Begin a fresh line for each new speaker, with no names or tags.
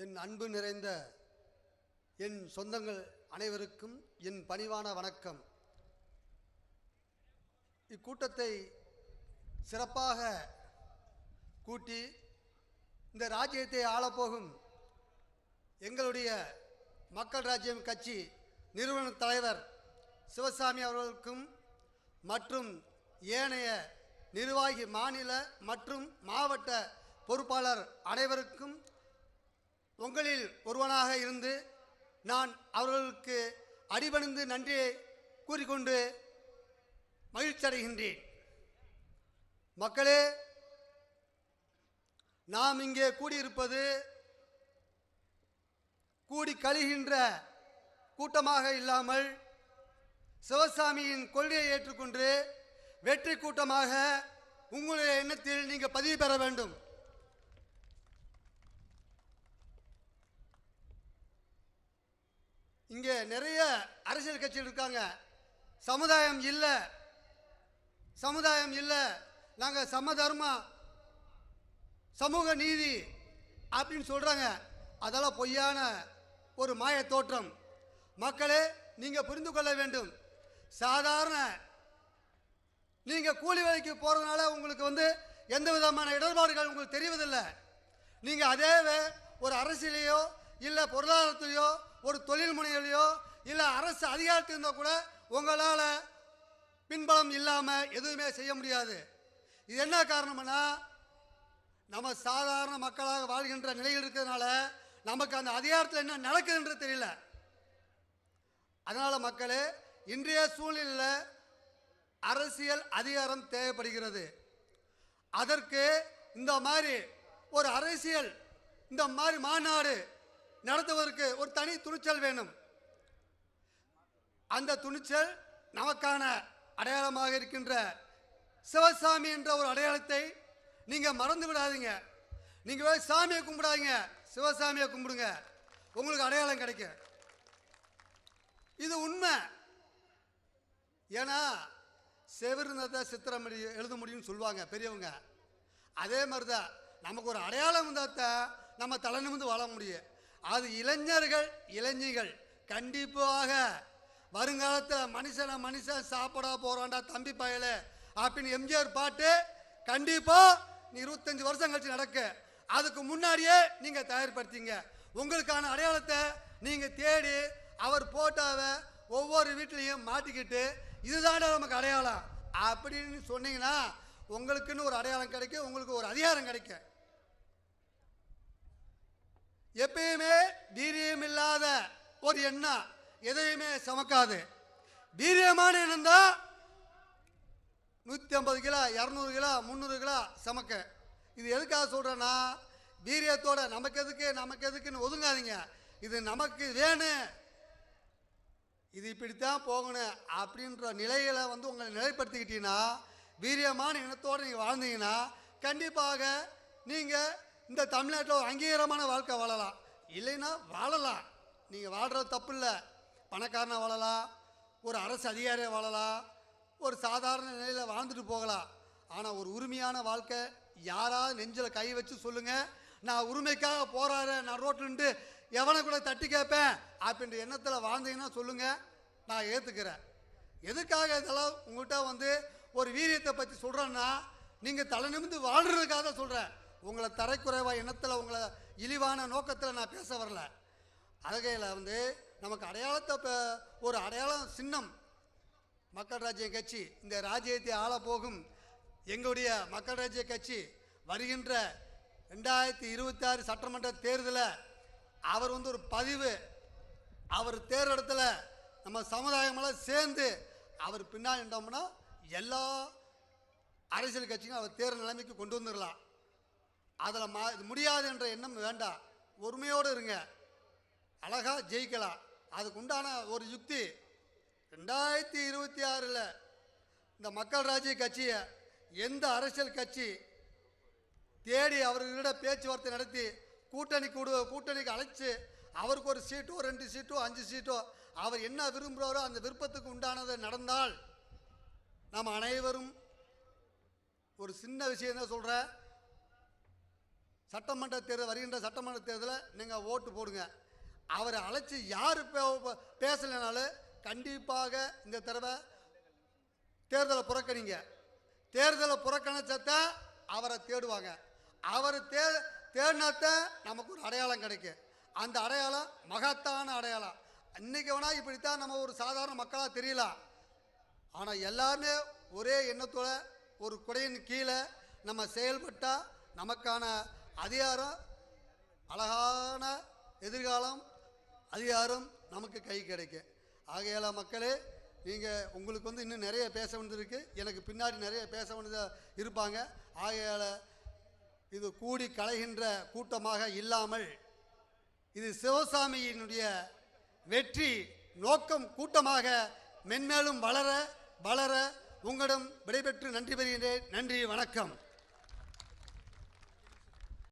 என் அன்பு நிறைந்த என் சொந்தங்கள் அனைவருக்கும் என் பணிவான வணக்கம். இக்கூட்டத்தை சிறப்பாக கூட்டி இந்த ராஜ்யத்தை ஆளப்போகும் எங்களுடைய மக்கள் ராஜ்யம் கட்சி நிறுவன தலைவர் சிவசாமி அவர்களுக்கும் மற்றும் ஏனைய நிர்வாகி மாநில மற்றும் மாவட்ட பொறுப்பாளர் அனைவருக்கும் உங்களில் ஒருவனாக இருந்து நான் அவர்களுக்கு அடிபணிந்து நன்றியை கூறிக்கொண்டு மகிழ்ச்சி அடைகின்றேன் மக்களே நாம் இங்கே கூடியிருப்பது கூடி கழிகின்ற கூட்டமாக இல்லாமல் சிவசாமியின் கொள்கையை ஏற்றுக்கொண்டு வெற்றி கூட்டமாக உங்களுடைய எண்ணத்தில் நீங்கள் பதிவு பெற வேண்டும். இங்கே நிறைய அரசியல் கட்சிகள் இருக்காங்க. சமுதாயம் இல்லை. சமுதாயம் இல்லை. நாங்கள் சமதர்மா சமூக நீதி அப்படின்னு சொல்கிறாங்க அதெல்லாம் பொய்யான ஒரு மாய தோற்றம். மக்களே நீங்கள் புரிந்து கொள்ள வேண்டும். சாதாரண நீங்கள் கூலி வேலைக்கு போகிறதுனால உங்களுக்கு வந்து எந்த விதமான இடர்பாடுகள் உங்களுக்கு தெரிவதில்லை. நீங்கள் அதேவே ஒரு அரசியலையோ இல்லை பொருளாதாரத்திலையோ ஒரு தொழில் முனையிலையோ இல்லை அரசு அதிகாரத்தில் இருந்தால் கூட உங்களால் பின்பலம் இல்லாமல் எதுவுமே செய்ய முடியாது. இது என்ன காரணம்னா நம்ம சாதாரண மக்களாக வாழ்கின்ற நிலையில் இருக்கிறதுனால நமக்கு அந்த அதிகாரத்தில் என்ன நடக்குதுன்றது தெரியல. அதனால் மக்களே இன்றைய சூழ்நிலையில் அரசியல் அதிகாரம் தேவைப்படுகிறது. அதற்கு இந்த மாதிரி ஒரு அரசியல் இந்த மாதிரி மாநாடு நடத்துவதற்கு ஒரு தனி துணிச்சல் வேணும் அந்த துணிச்சல் நமக்கான அடையாளமாக இருக்கின்ற சிவசாமி என்ற ஒரு அடையாளத்தை நீங்கள் மறந்து விடாதீங்க. நீங்கள் போய் சாமியை கும்பிடாதீங்க. சிவசாமியை கும்பிடுங்க. உங்களுக்கு அடையாளம் கிடைக்கும் இது உண்மை. ஏன்னா செவிருந்ததை சித்திரம் எழுத முடியும்னு சொல்லுவாங்க பெரியவங்க. அதே மாதிரி தான் நமக்கு ஒரு அடையாளம் இருந்தால் தான் நம்ம தலை நிமிர்ந்து வாழ முடியும். அது இளைஞர்கள் இளைஞர்கள் கண்டிப்பாக வருங்காலத்தில் மனுஷனை மனுஷன் சாப்பிட போகிறான்டா தம்பி பயல அப்படின்னு எம்ஜிஆர் பாட்டு கண்டிப்பாக நீ இருபத்தஞ்சி வருஷம் கழிச்சு நடக்கு. அதுக்கு முன்னாடியே நீங்கள் தயார்படுத்திங்க. உங்களுக்கான அடையாளத்தை நீங்கள் தேடி அவர் போட்டோவை ஒவ்வொரு வீட்லேயும் மாட்டிக்கிட்டு இதுதான்டா நமக்கு அடையாளம். அப்படின்னு சொன்னீங்கன்னா உங்களுக்குன்னு ஒரு அடையாளம் கிடைக்கும் உங்களுக்கு ஒரு அதிகாரம் கிடைக்கும். எப்பயுமே வீரியம் இல்லாத ஒரு எண்ணம் எதையுமே சமக்காது. வீரியமான எண்ணம் தான் நூற்றி ஐம்பது கிலோ இரநூறு கிலோ முந்நூறு கிலோ சமக்க. இது எதுக்காக சொல்கிறேன்னா வீரியத்தோட நமக்கு எதுக்கு நமக்கு எதுக்குன்னு ஒதுங்காதீங்க. இது நமக்கு வேணும் இது இப்படித்தான் போகணும் அப்படின்ற நிலையில வந்து உங்களை நிலைப்படுத்திக்கிட்டீங்கன்னா வீரியமான இனத்தோடு நீங்கள் வாழ்ந்தீங்கன்னா கண்டிப்பாக நீங்கள் இந்த தமிழ்நாட்டில் ஒரு அங்கீகாரமான வாழ்க்கை வாழலாம். இல்லைன்னா வாழலாம். நீங்கள் வாழ்கிறது தப்பு இல்லை பணக்காரனாக வாழலாம் ஒரு அரசு அதிகாரியாக வாழலாம் ஒரு சாதாரண நிலையில் வாழ்ந்துட்டு போகலாம். ஆனால் ஒரு உரிமையான வாழ்க்கை யாராவது நெஞ்சில் கை வச்சு சொல்லுங்கள் நான் உரிமைக்காக போராடுறேன் நான் ரோட்டில் நின்று எவனை கூட தட்டி கேட்பேன்? அப்படின்ற எண்ணத்தில் வாழ்ந்தீங்கன்னா சொல்லுங்கள் நான் ஏற்றுக்கிறேன் எதுக்காக இதெல்லாம் உங்கள்கிட்ட வந்து ஒரு வீரியத்தை பற்றி சொல்கிறேன்னா நீங்கள் தலை நிமிந்து வாழ்கிறதுக்காக தான் சொல்கிறேன் உங்களை தரைக்குறைவாக எண்ணத்தில் உங்களை இழிவான நோக்கத்தில் நான் பேச வரல. அழகையில் வந்து நமக்கு அடையாளத்தை இப்போ ஒரு அடையாளம் சின்னம். மக்கள் ராஜ்ய கட்சி இந்த ராஜ்யத்தை ஆள போகும் எங்களுடைய மக்கள் ராஜ்ய கட்சி வருகின்ற ரெண்டாயிரத்தி இருபத்தி ஆறு சட்டமன்ற தேர்தலில் அவர் வந்து ஒரு பதிவு. அவர் தேர்தலத்தில் நம்ம சமுதாயமெல்லாம் சேர்ந்து அவர் பின்னாடி நின்றோம்னா எல்லா அரசியல் கட்சியும் அவர் தேர்தல் நிலைமைக்கு கொண்டு வந்துடலாம். அதில் மா இது முடியாது என்ற எண்ணம் வேண்டாம் ஒருமையோடு இருங்க. அழகா ஜெயிக்கலாம். அதுக்கு உண்டான ஒரு யுக்தி ரெண்டாயிரத்தி இருபத்தி ஆறில் இந்த மக்கள் ராஜ்ய கட்சியை எந்த அரசியல் கட்சி தேடி அவர்களிட பேச்சுவார்த்தை நடத்தி கூட்டணி கூடு கூட்டணிக்கு அழைச்சி அவருக்கு ஒரு சீட்டோ ரெண்டு சீட்டோ அஞ்சு சீட்டோ அவர் என்ன விரும்புகிறாரோ அந்த விருப்பத்துக்கு உண்டானது நடந்தால் நாம் அனைவரும் ஒரு சின்ன விஷயம் தான் சொல்கிறேன் சட்டமன்ற தேர்தல் வருகின்ற சட்டமன்ற தேர்தலில் நீங்கள் ஓட்டு போடுங்க. அவரை அழைச்சி யார் பேசலைனாலும் கண்டிப்பாக இந்த தடவை தேர்தலை புறக்கணிங்க. தேர்தலை புறக்கணிச்சத்தான் அவரை தேடுவாங்க. அவர் தே தேடினாத்தான் நமக்கு ஒரு அடையாளம் கிடைக்கும். அந்த அடையாளம் மகத்தான அடையாளம். இன்னைக்கு வேணா இப்படித்தான் நம்ம ஒரு சாதாரண மக்களாக தெரியலாம் ஆனால் எல்லாருமே ஒரே எண்ணத்தோட ஒரு குடையின் கீழே நம்ம செயல்பட்டால் நமக்கான அதிகாரம் அழகான எதிர்காலம் அதிகாரம் நமக்கு கை கிடைக்கும் ஆகையால மக்களே நீங்கள் உங்களுக்கு வந்து இன்னும் நிறைய பேச வேண்டியிருக்கு எனக்கு பின்னாடி நிறைய பேச வேண்டியதாக இருப்பாங்க. ஆகையால் இது கூடி கலைகின்ற கூட்டமாக இல்லாமல் இது சிவசாமியினுடைய வெற்றி நோக்கம் கூட்டமாக மென்மேலும் வளர வளர உங்களிடம் விடைபெற்று நன்றி பெறுகின்றேன் நன்றி வணக்கம்.